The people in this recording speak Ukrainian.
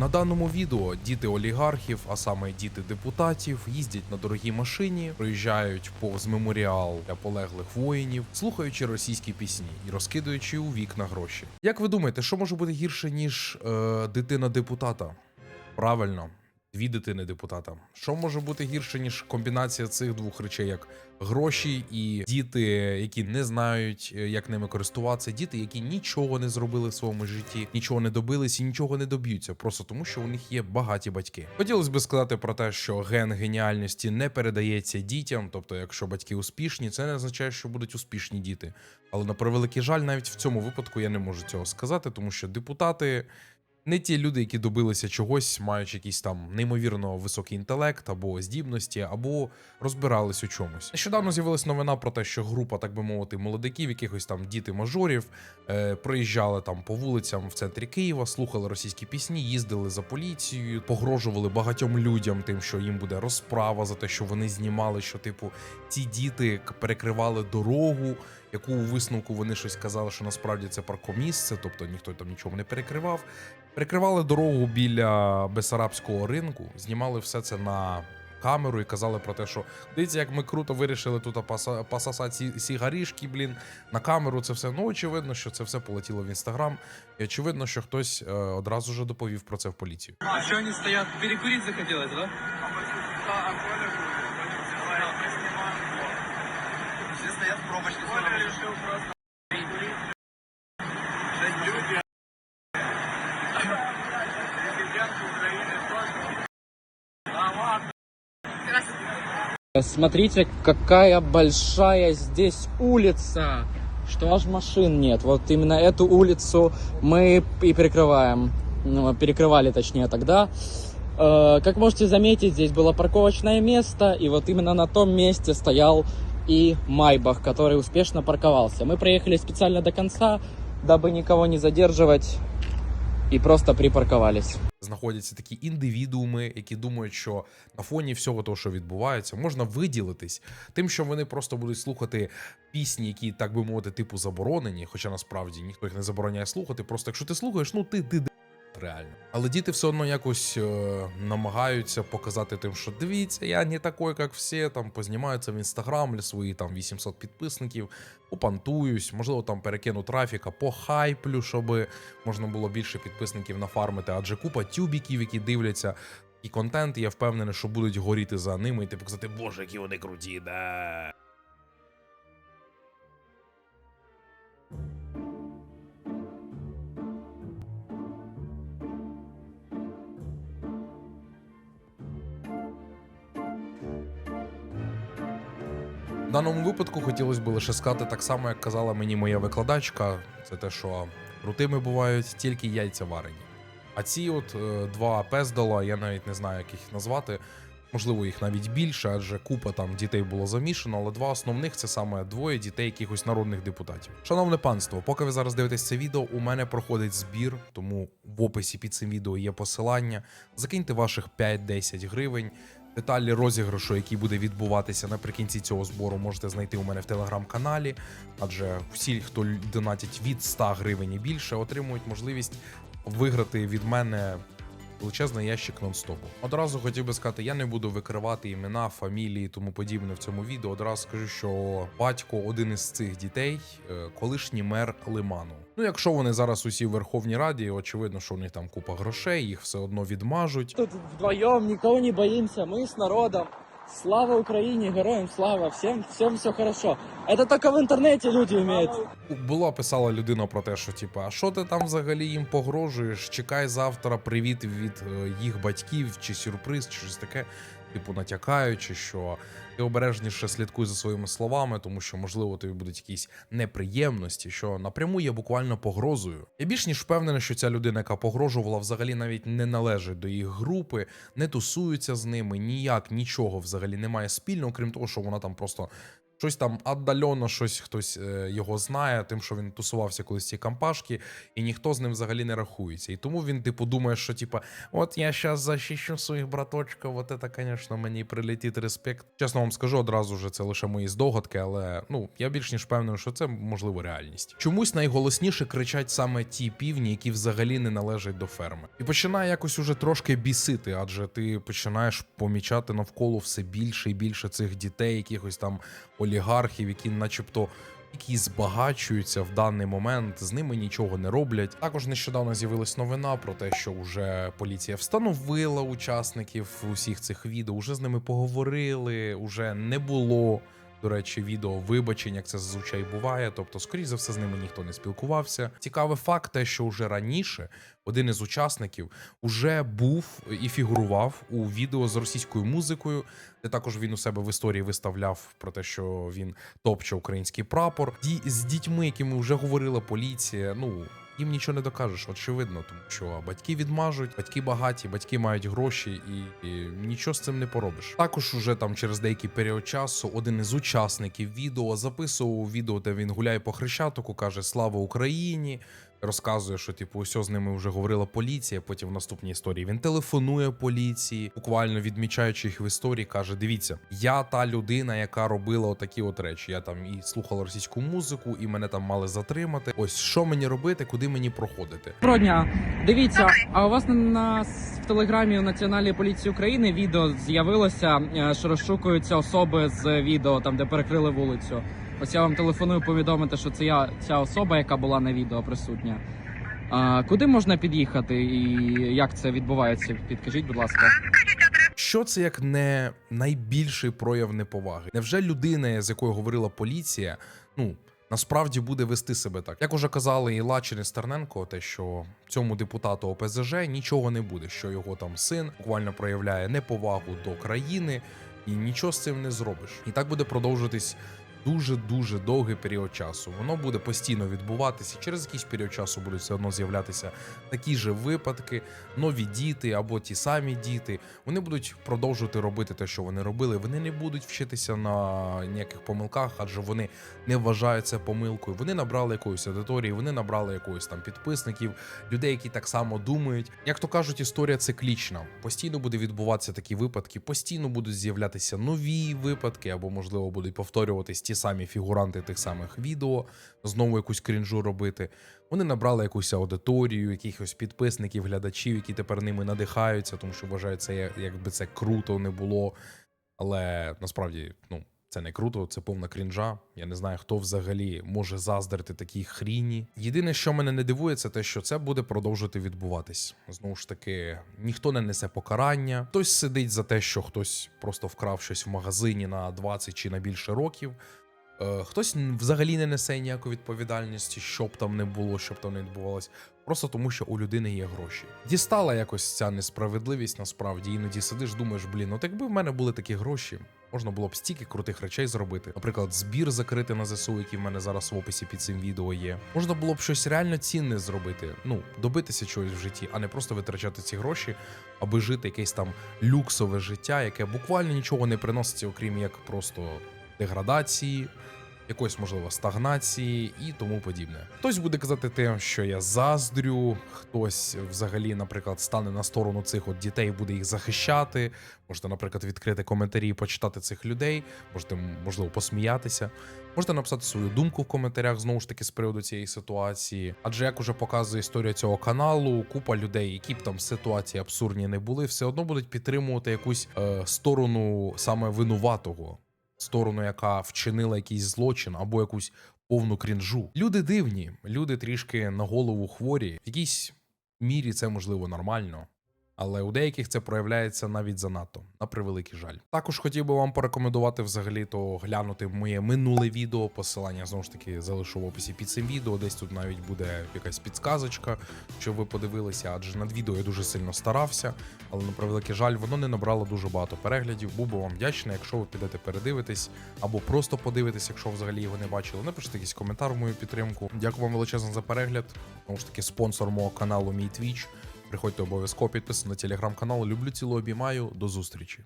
На даному відео діти олігархів, а саме діти депутатів, їздять на дорогій машині, проїжджають повз меморіал для полеглих воїнів, слухаючи російські пісні і розкидуючи у вікна гроші. Як ви думаєте, що може бути гірше ніж е, дитина депутата? Правильно, дві дитини депутата. Що може бути гірше ніж комбінація цих двох речей, як гроші і діти, які не знають, е, як ними користуватися, діти, які нічого не зробили в своєму житті, нічого не добились і нічого не доб'ються, просто тому, що у них є багаті батьки. Хотілося би сказати про те, що ген геніальності не передається дітям. Тобто, якщо батьки успішні, це не означає, що будуть успішні діти. Але на превеликий жаль, навіть в цьому випадку я не можу цього сказати, тому що депутати не ті люди, які добилися чогось, маючи якийсь там неймовірно високий інтелект або здібності, або розбирались у чомусь. Нещодавно з'явилась новина про те, що група, так би мовити, молодиків, якихось там діти мажорів, е, проїжджали там по вулицям в центрі Києва, слухали російські пісні, їздили за поліцією, погрожували багатьом людям, тим, що їм буде розправа за те, що вони знімали, що типу ці діти перекривали дорогу. Яку у висновку вони щось казали, що насправді це паркомісце, тобто ніхто там нічого не перекривав. Перекривали дорогу біля Бесарабського ринку, знімали все це на камеру і казали про те, що дивіться, як ми круто вирішили тут паса- пососати ці, ці горішки, блін, на камеру це все. Ну, очевидно, що це все полетіло в інстаграм. І очевидно, що хтось е, одразу ж доповів про це в поліцію. А что они стоят? Перекурить захотелось, да? Смотрите, какая большая здесь улица, что аж машин нет. Вот именно эту улицу мы и перекрываем. Ну, перекрывали, точнее, тогда. Э, Как можете заметить, здесь было парковочное место, и вот именно на том месте стоял и Майбах, который успешно парковался. Мы проехали специально до конца, дабы никого не задерживать, и просто припаркувались. знаходяться такі індивідууми, які думають, що на фоні всього того, що відбувається, можна виділитись тим, що вони просто будуть слухати пісні, які, так би мовити, типу заборонені, хоча насправді ніхто їх не забороняє слухати. Просто якщо ти слухаєш, ну ти ти. Реально, але діти все одно якось е, намагаються показати тим, що дивіться, я не такий, як всі. Там познімаються в інстаграм для свої там 800 підписників, попантуюсь, можливо, там перекину трафіка, похайплю, щоб можна було більше підписників нафармити, адже купа тюбіків, які дивляться і контент, я впевнений, що будуть горіти за ними і типу казати, боже, які вони круті, да. В даному випадку хотілося б лише сказати так само, як казала мені моя викладачка. Це те, що крутими бувають тільки яйця варені. А ці от е, два пездала, я навіть не знаю, як їх назвати. Можливо, їх навіть більше, адже купа там дітей було замішано, але два основних це саме двоє дітей якихось народних депутатів. Шановне панство, поки ви зараз дивитесь це відео, у мене проходить збір, тому в описі під цим відео є посилання. Закиньте ваших 5-10 гривень. Деталі розіграшу, який буде відбуватися наприкінці цього збору, можете знайти у мене в телеграм-каналі. Адже всі, хто донатять від 100 гривень і більше, отримують можливість виграти від мене величезний ящик нон-стопу. Одразу хотів би сказати, я не буду викривати імена, фамілії тому подібне в цьому відео. Одразу скажу, що батько один із цих дітей, е, колишній мер Лиману. Ну, якщо вони зараз усі в Верховній Раді, очевидно, що у них там купа грошей, їх все одно відмажуть. Тут вдвоєм нікого не боїмося. Ми з народом. Слава Украине, героям слава, всем, всем все хорошо. Это только в интернете люди умеют. Була писала людина про те, що типа, а що ти там взагалі їм погрожуєш? Чекай завтра привіт від е, їх батьків, чи сюрприз, чи щось таке. Типу, натякаючи, що ти обережніше слідкуй за своїми словами, тому що можливо тобі будуть якісь неприємності, що напряму є буквально погрозою. Я більш ніж впевнений, що ця людина, яка погрожувала, взагалі навіть не належить до їх групи, не тусується з ними, ніяк нічого взагалі немає спільного, крім того, що вона там просто щось там віддалено, щось хтось е, його знає, тим, що він тусувався колись в цій компашки, і ніхто з ним взагалі не рахується. І тому він, типу, думає, що типа, от я зараз захищу своїх браточків, от це, звісно, мені прилетить респект. Чесно вам скажу, одразу же це лише мої здогадки, але ну я більш ніж впевнений, що це можливо реальність. Чомусь найголосніше кричать саме ті півні, які взагалі не належать до ферми. І починає якось уже трошки бісити, адже ти починаєш помічати навколо все більше і більше цих дітей, якихось там олігархів, які, начебто. Які збагачуються в даний момент, з ними нічого не роблять. Також нещодавно з'явилась новина про те, що вже поліція встановила учасників усіх цих відео, уже з ними поговорили, уже не було. До речі, відео вибачень, як це зазвичай буває. Тобто, скоріш за все, з ними ніхто не спілкувався. Цікавий факт, те, що вже раніше один із учасників уже був і фігурував у відео з російською музикою, де також він у себе в історії виставляв про те, що він топче український прапор. Ді з дітьми, якими вже говорила поліція. Ну їм нічого не докажеш, очевидно, тому що батьки відмажуть, батьки багаті, батьки мають гроші, і, і нічого з цим не поробиш. Також уже там через деякий період часу один із учасників відео записував відео, де він гуляє по хрещатику, каже Слава Україні. Розказує, що типу, усе з ними вже говорила поліція. Потім в наступній історії він телефонує поліції, буквально відмічаючи їх в історії, каже: Дивіться, я та людина, яка робила отакі от речі. Я там і слухала російську музику, і мене там мали затримати. Ось що мені робити, куди мені проходити. Доброго. Дивіться, а у вас на, на в телеграмі Національної поліції України відео з'явилося, е, що розшукуються особи з відео, там де перекрили вулицю. Ось я вам телефоную повідомити, що це я ця особа, яка була на відео присутня. А, куди можна під'їхати і як це відбувається? Підкажіть, будь ласка. Що це як не найбільший прояв неповаги? Невже людина, з якою говорила поліція, ну насправді буде вести себе так? Як уже казали і Лачин і Стерненко, те, що цьому депутату ОПЗЖ нічого не буде, що його там син буквально проявляє неповагу до країни, і нічого з цим не зробиш. І так буде продовжуватись. Дуже дуже довгий період часу. Воно буде постійно відбуватися. Через якийсь період часу будуть все одно з'являтися такі ж випадки, нові діти або ті самі діти. Вони будуть продовжувати робити те, що вони робили. Вони не будуть вчитися на ніяких помилках, адже вони не вважають це помилкою. Вони набрали якоїсь аудиторії, вони набрали якоїсь там підписників, людей, які так само думають. Як то кажуть, історія циклічна. Постійно буде відбуватися такі випадки, постійно будуть з'являтися нові випадки, або можливо будуть повторюватись ті самі фігуранти тих самих відео, знову якусь крінжу робити. Вони набрали якусь аудиторію, якихось підписників, глядачів, які тепер ними надихаються, тому що вважають це, як- якби це круто не було. Але насправді, ну. Це не круто, це повна крінжа. Я не знаю, хто взагалі може заздрити такій хріні. Єдине, що мене не дивує, це те, що це буде продовжувати відбуватись. Знову ж таки, ніхто не несе покарання. Хтось сидить за те, що хтось просто вкрав щось в магазині на 20 чи на більше років. Е, Хтось взагалі не несе ніякої відповідальності, що б там не було, що б там не відбувалось, просто тому, що у людини є гроші. Дістала якось ця несправедливість. Насправді іноді сидиш, думаєш, блін, от якби в мене були такі гроші, можна було б стільки крутих речей зробити. Наприклад, збір закрити на ЗСУ, який в мене зараз в описі під цим відео є. Можна було б щось реально цінне зробити. Ну, добитися чогось в житті, а не просто витрачати ці гроші, аби жити якесь там люксове життя, яке буквально нічого не приносить, окрім як просто деградації, якоїсь можливо стагнації і тому подібне. Хтось буде казати те, що я заздрю, хтось взагалі, наприклад, стане на сторону цих от дітей, буде їх захищати. Можете, наприклад, відкрити коментарі і почитати цих людей, можете можливо посміятися. Можете написати свою думку в коментарях знову ж таки з приводу цієї ситуації. Адже як уже показує історія цього каналу, купа людей, які б там ситуації абсурдні не були, все одно будуть підтримувати якусь е, сторону саме винуватого сторону, яка вчинила якийсь злочин або якусь повну крінжу. Люди дивні, люди трішки на голову хворі. В якійсь мірі це можливо нормально. Але у деяких це проявляється навіть занадто, на превеликий жаль. Також хотів би вам порекомендувати взагалі то глянути моє минуле відео. Посилання знову ж таки залишу в описі під цим відео. Десь тут навіть буде якась підсказочка, щоб ви подивилися, адже над відео я дуже сильно старався, але на превеликий жаль, воно не набрало дуже багато переглядів. Був би вам вдячний, якщо ви підете передивитись, або просто подивитесь, якщо взагалі його не бачили. Напишіть якийсь коментар в мою підтримку. Дякую вам величезно за перегляд. Тому ж таки, спонсор мого каналу мій Twitch. Приходьте обов'язково підписуйтесь на телеграм-канал. Люблю цілу обіймаю. До зустрічі.